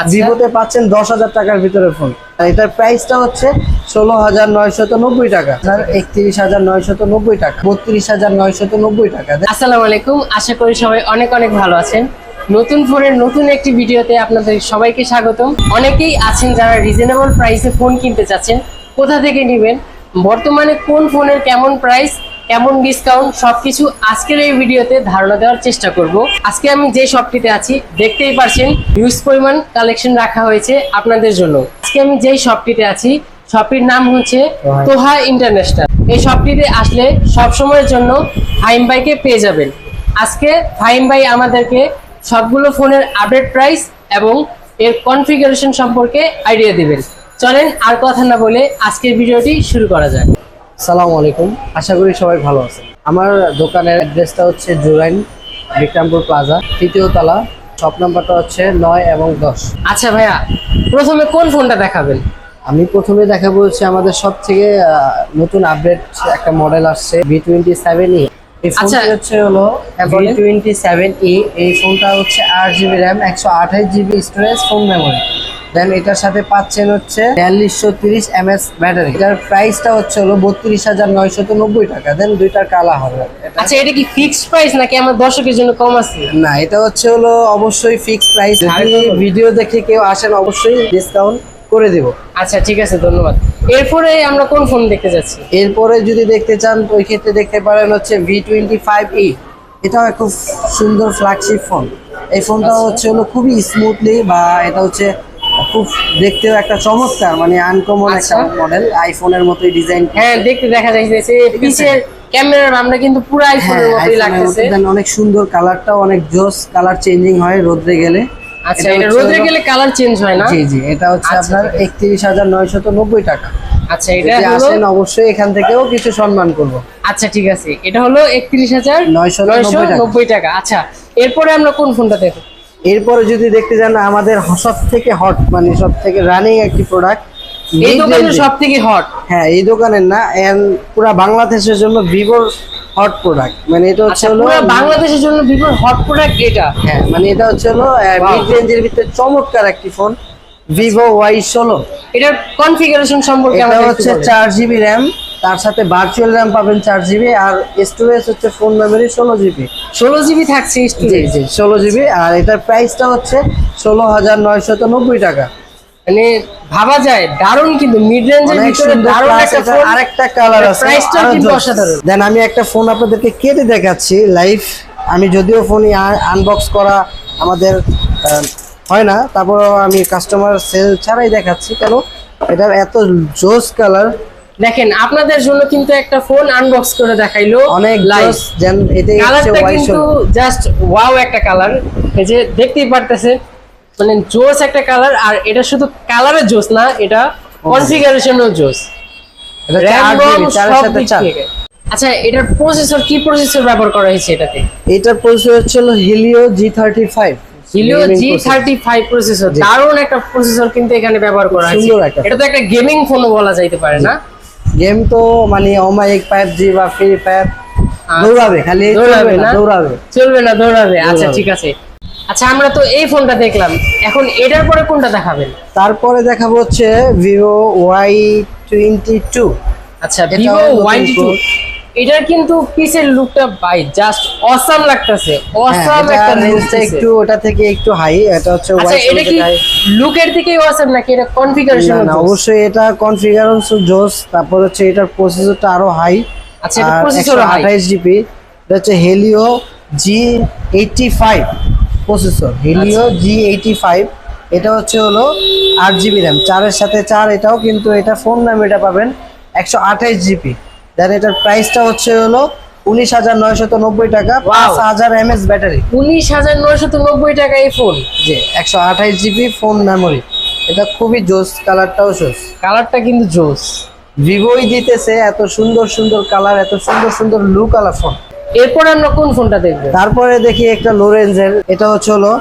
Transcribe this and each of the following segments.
আচ্ছা। ভিভোতে পাচ্ছেন দশ হাজার টাকার ভিতরে ফোন এটার প্রাইসটা হচ্ছে ষোলো হাজার নয়শত নব্বই টাকা। আর একত্রিশ হাজার নয়শত নব্বই টাকা বত্রিশ হাজার নয়শত নব্বই টাকা। আসসালামু আলাইকুম আশা করি সবাই অনেক অনেক ভালো আছেন। নতুন ফোনের নতুন একটি ভিডিওতে আপনাদের সবাইকে স্বাগতম। অনেকেই আছেন যারা রিজনেবল প্রাইসে ফোন কিনতে চাচ্ছেন কোথা থেকে নেবেন? বর্তমানে কোন ফোনের কেমন প্রাইস কেমন ডিসকাউন্ট সবকিছু আজকের এই ভিডিওতে ধারণা দেওয়ার চেষ্টা করব। আজকে আমি যে শপটিতে আছি দেখতেই পারছেন হিউজ পরিমাণ কালেকশন রাখা হয়েছে আপনাদের জন্য। আজকে আমি যেই শপটিতে আছি শপটির নাম হচ্ছে তোহা ইন্টারন্যাশনাল এই শপটিতে আসলে সব সময়ের জন্য ফাইম বাইকে পেয়ে যাবেন। আজকে ফাইম বাই আমাদেরকে সবগুলো ফোনের আপডেট প্রাইস এবং এর কনফিগারেশন সম্পর্কে আইডিয়া দিবেন। চলেন আর কথা না বলে আজকের ভিডিওটি শুরু করা যাক। সালাম আলাইকুম। আশা করি সবাই ভালো আছে আমার দোকানের অ্যাড্রেসটা হচ্ছে জুরাইন বিক্রামপুর প্লাজা তৃতীয় তলা শপ নাম্বারটা হচ্ছে নয় এবং দশ। আচ্ছা ভাইয়া প্রথমে কোন ফোনটা দেখাবেন? আমি প্রথমে দেখাবো হচ্ছে আমাদের সব থেকে নতুন আপডেট একটা মডেল আসছে বি টোয়েন্টি সেভেন ই এই আচ্ছা। হচ্ছে হলো হ্যাঁ। টোয়েন্টি সেভেন ই এই ফোনটা হচ্ছে আট জিবি র্যাম একশো আঠাশ GB storage phone memory then এটার সাথে পাচ্ছেন হচ্ছে বিয়াল্লিশশো তিরিশ এম এস ব্যাটারি এটার প্রাইসটা হচ্ছে হলো বত্রিশ হাজার নয়শত নব্বই টাকা। দেন দুইটার কালা হবে। আচ্ছা এটা কি ফিক্সড প্রাইস নাকি আমার দর্শকের জন্য কম আছে? না এটা হচ্ছে হলো অবশ্যই ফিক্স প্রাইস? ভিডিও দেখে কেউ আসেন অবশ্যই ডিসকাউন্ট করে দেবো। আচ্ছা ঠিক আছে ধন্যবাদ। এরপরে আমরা কোন ফোন দেখতে যাচ্ছি? এরপরে যদি দেখতে চান তো ওই ক্ষেত্রে দেখতে পারেন হচ্ছে ভি টোয়েন্টি ফাইভ ই এটাও খুব সুন্দর ফ্ল্যাগশিপ ফোন এই ফোনটা আচ্ছা। হচ্ছে হলো খুবই স্মুথলি বা এটা হচ্ছে খুব দেখতেও একটা চমৎকার মানে আনকমন একটা আচ্ছা। মডেল আইফোনের মতোই ডিজাইন হ্যাঁ দেখতে দেখা যাইতেছে পিছের ক্যামেরার আমরা কিন্তু পুরো আইফোনের হ্যাঁ মতোই লাগতেছে। অনেক সুন্দর কালারটাও অনেক জোস কালার চেঞ্জিং হয় রোদ্রে গেলে। আচ্ছা এটা রোদে গেলে কালার চেঞ্জ হয় না? জি জি এটা হচ্ছে আচ্ছা, আপনার ঠিক আছে। একত্রিশ হাজার নয়শত নব্বই টাকা। আচ্ছা এটা হলো অবশ্যই এখান থেকেও কিছু সম্মান করব। আচ্ছা ঠিক আছে। এটা হলো একত্রিশ হাজার নয়শো নয়শো নব্বই টাকা। আচ্ছা এরপরে আমরা কোন ফোনটা দেখো এরপরে যদি দেখতে যান আমাদের সব থেকে হট মানে সব থেকে রানিং একটি প্রোডাক্ট এই দোকানের সব থেকে হট হ্যাঁ এই দোকানের না এন্ড পুরা বাংলাদেশের জন্য ভিভোর হট প্রোডাক্ট মানে এটা হচ্ছে আচ্ছা হলো বাংলাদেশের জন্য ভিভোর হট প্রোডাক্ট এটা? হ্যাঁ মানে এটা হচ্ছে হলো. মিড রেঞ্জের ভিতরে চমৎকার একটি ফোন ভিভো ওয়াই ষোলো এটার কনফিগারেশন সম্পর্কে এটা হচ্ছে চার জিবি র্যাম তার সাথে ভার্চুয়াল র্যাম পাবেন চার জিবি আর স্টোরেজ হচ্ছে ফোন মেমোরি ষোলো জিবি ষোলো জিবি থাকছে জি জি ষোলো জিবি আর এটার প্রাইসটা হচ্ছে ষোলো হাজার নয়শত নব্বই টাকা। মানে ভাবা যায় দারুণ কিন্তু মিড রেঞ্জের ভিতরে দারুণ একটা ফোন আরেকটা কালার আছে প্রাইসটাও আরও কিন্তু অসাধারণ। দেন আমি একটা ফোন আপনাদেরকে কেটে দেখাচ্ছি লাইভ আমি যদিও ফোন আনবক্স করা আমাদের হয় না তারপর আমি কাস্টমার সেল ছাড়াই দেখাচ্ছি কেন? এটা এত জোস কালার দেখেন আপনাদের জন্য কিন্তু একটা ফোন আনবক্স করে দেখাইলো অনেক লাইভ কালারটা কিন্তু জাস্ট ওয়াও একটা কালার এই যে দেখতেই পারতেছে মানে জোস একটা কালার আর এটা শুধু কালারের জোস না এটা কনফিগারেশনও জোস। আচ্ছা এটার প্রসেসর কি প্রসেসর ব্যবহার করা হয়েছে এটাতে? এটার processor Helio G thirty five Helio G thirty five processor দারুণ একটা প্রসেসর কিন্তু এখানে ব্যবহার করা হয়েছে। এটা তো একটা গেমিং ফোনও বলা যাইতে পারে না? গেম তো মানে অমায়িক বা ফ্রি ফায়ার আচ্ছা। দৌড়াবে খালি না? দৌড়াবে। চলবে না দৌড়াবে। আচ্ছা ঠিক আছে। আচ্ছা আমরা তো এই ফোনটা দেখলাম। এখন এটার পরে কোনটা দেখাবেন? তারপরে দেখাবো হচ্ছে ভিভো ওয়াই টোয়েন্টি টু আচ্ছা ভিভো ওয়াই টু এটার কিন্তু পিসের লুকটা ভাই জাস্ট অসাম লাগতেছে অসাম একটা look রেঞ্জটা দিছে। হ্যাঁ, একটু ওটা থেকে একটু হাই এটা হচ্ছে আচ্ছা এটা কি লুকের দিকেই অসাম নাকি এটা কনফিগারেশন না অবশ্যই এটা কনফিগারেশন জোস তারপর হচ্ছে এটার প্রসেসরটা আরও হাই আচ্ছা এটা প্রসেসর হাই আঠাইশ জিবি এটা হচ্ছে Helio G eighty five processor Helio. G eighty five এটা হচ্ছে হলো আট জিবি র্যাম চারের সাথে চার এটাও কিন্তু এটা ফোন নাম এটা পাবেন একশো আঠাইশ জিবি দেন এটার প্রাইসটা হচ্ছে হলো উনিশ হাজার নয়শত নব্বই টাকা পাঁচ হাজার এমএস ব্যাটারি উনিশ হাজার নয়শত নব্বই টাকা এই ফোন জি একশো আঠাইশ জিবি ফোন মেমোরি এটা খুবই জোস কালারটাও জোস। কালারটা কিন্তু জোস। ভিভোই দিতেছে এত সুন্দর সুন্দর কালার এত সুন্দর সুন্দর লু কালার ফোন এরপর আমরা কোন ফোনটা দেখব? তারপরে দেখি একটা লো রেঞ্জের এটা হচ্ছে হলো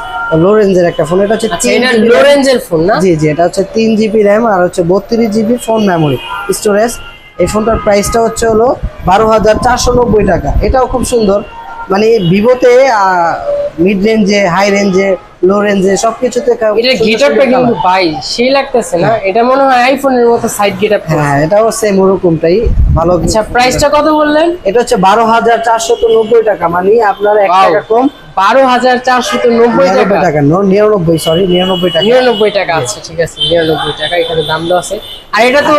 লো রেঞ্জের একটা ফোন এটা হচ্ছে আচ্ছা এটা লো রেঞ্জের ফোন না? জি জি এটা হচ্ছে 3 জিবি র্যাম আর হচ্ছে বত্রিশ জিবি ফোন মেমোরি স্টোরেজ এই ফোনটার প্রাইসটা হচ্ছে হলো বারো হাজার চারশো নব্বই টাকা। এটাও খুব সুন্দর। মানে ভিভোতে মিড রেঞ্জে হাই রেঞ্জে লো রেঞ্জে সবকিছুতে এটা সুন্দর কিন্তু ভাই সেই লাগতেছে না। এটা মনে হয় আইফোনের মতো সাইড গেটআপ হ্যাঁ এটাও সেম ওরকমটাই। ভালো আচ্ছা প্রাইসটা কত বললেন? এটা হচ্ছে বারো হাজার চারশো নব্বই টাকা মানে আপনার এক টাকা কম। বারো হাজার চারশো নব্বই টাকা। নিরানব্বই টাকা নিরানব্বই সরি নিরানব্বই টাকা। নিরানব্বই টাকা আছে ঠিক আছে নিরানব্বই টাকা এখানে দাম দেওয়া আছে। আর এটা তো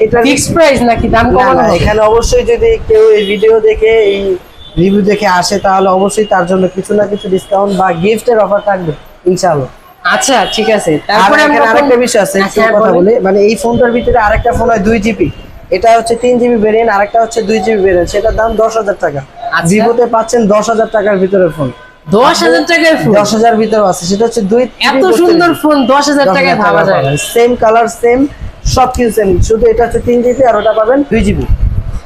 এটা- ফিক্সড প্রাইস নাকি? দাম কমানো এখানে অবশ্যই যদি কেউ এই ভিডিও দেখে এই রিভিউ দেখে আসে তাহলে অবশ্যই তার জন্য কিছু না কিছু ডিসকাউন্ট বা গিফটের অফার থাকবে ইনশাআল্লাহ। আচ্ছা ঠিক আছে। তারপরে আমরা আরেকটা বিষয় আছে হ্যাঁ, কথা। বলি। মানে এই ফোনটার ভিতরে আরেকটা ফোন হয় দুই জিবি এটা হচ্ছে তিন জিবি ভেরিয়েন্ট আরেকটা হচ্ছে দুই জিবি ভেরিয়েন্ট সেটার দাম দশ হাজার টাকা। আচ্ছা। ভিভোতে পাচ্ছেন দশ হাজার টাকার ভিতরে ফোন দশ হাজার টাকার ফোন দশ হাজার ভিতরে আছে। সেটা হচ্ছে দুই এত সুন্দর ফোন দশ হাজার টাকায় ভাবা যায়। সেম কালার সেম সব কিছু সেম শুধু এটা হচ্ছে তিন জিবি আর ওটা পাবেন দুই জিবি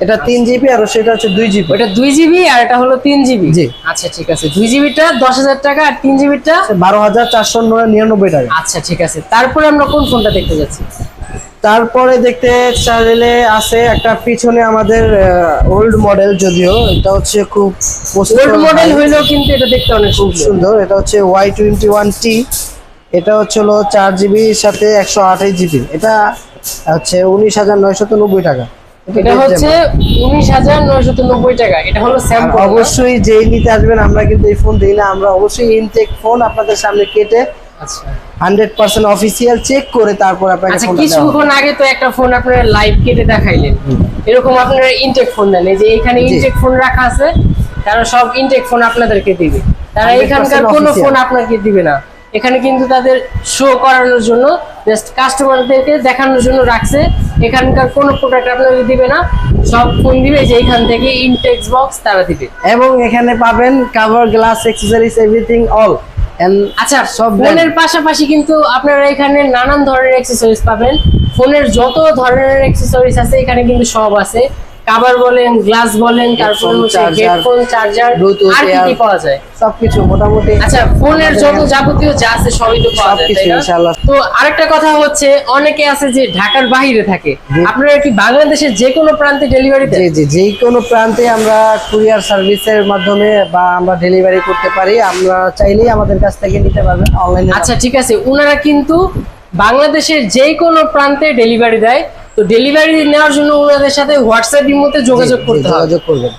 এটা তিন জিবি আর সেটা হচ্ছে দুই জিবি। ওটা দুই জিবি আর এটা হলো তিন জিবি? জি। আচ্ছা ঠিক আছে। দুই জিবিটা দশ হাজার টাকা আর তিন জিবিটা বারো হাজার চারশো নিরানব্বই টাকা। আচ্ছা ঠিক আছে। তারপরে আমরা কোন ফোনটা দেখতে যাচ্ছি? তারপরে দেখতে চাইলে আছে একটা পিছনে আমাদের ওল্ড মডেল যদিও এটা হচ্ছে খুব ওল্ড মডেল। হইলেও কিন্তু এটা দেখতে অনেক খুব সুন্দর। সুন্দর। এটা হচ্ছে ওয়াই টোয়েন্টি ওয়ান টি এটা হচ্ছে হলো চার জিবির সাথে একশো আঠাশ জিবি। এটা হচ্ছে উনিশ হাজার নয়শত নব্বই টাকা। এটা হচ্ছে উনিশ হাজার নয়শত নব্বই টাকা। এটা হলো স্যাম্পল অবশ্যই যেই নিতে আসবেন আমরা কিন্তু এই ফোন দিই না। আমরা অবশ্যই ইনটেক ফোন আপনাদের সামনে কেটে হান্ড্রেড পার্সেন্ট অফিসিয়াল চেক করে তারপর আপনাকে আচ্ছা। কিছুক্ষণ আগে তো একটা ফোন আপনারা লাইভ কেটে দেখাইলেন। এরকম আপনারা ইনটেক ফোন এই যে এখানে ইনটেক ফোন রাখা আছে তারা সব ইনটেক ফোন আপনাদেরকে দিবে। তারা এখানকার কোনো ফোন আপনাকে দিবে না। এখানে কিন্তু তাদের শো করানোর জন্য জাস্ট কাস্টমারদেরকে দেখানোর জন্য রাখছে। এখানকার কোনো প্রোডাক্ট আপনাদের দিবে না সব ফোন দিবে যে এখান থেকে ইনটেক্স বক্স তারা দিবে। এবং এখানে পাবেন cover glass accessories everything all আচ্ছা সব ফোনের পাশাপাশি কিন্তু আপনারা এখানে নানান ধরনের অ্যাক্সেসরিজ পাবেন। ফোনের যত ধরনের অ্যাক্সেসরিজ আছে এখানে কিন্তু সব আছে। কাভার বলেন গ্লাস বলেন তারপরে হচ্ছে হেডফোন চার্জার আর কি কি পাওয়া যায়? সবকিছু মোটামুটি। আচ্ছা ফোনের যত যাবতীয় যা আছে সবই তো পাওয়া যায় তাই না? ইনশাআল্লাহ। তো আরেকটা কথা হচ্ছে অনেকে আছে যে ঢাকার বাইরে থাকে। আপনারা কি বাংলাদেশের যে কোনো প্রান্তে ডেলিভারি দেন? জি জি যে কোনো প্রান্তে আমরা কুরিয়ার সার্ভিসের মাধ্যমে বা আমরা ডেলিভারি করতে পারি আমরা চাইলেই আমাদের কাছ থেকে নিতে পারবেন অনলাইনে আচ্ছা ঠিক আছে। ওনারা কিন্তু বাংলাদেশের যে কোনো প্রান্তে ডেলিভারি দেয়। তো ডেলিভারি নেওয়ার জন্য ওনাদের সাথে হোয়াটসঅ্যাপ মধ্যে যোগাযোগ করতে হবে। যোগাযোগ করবেন।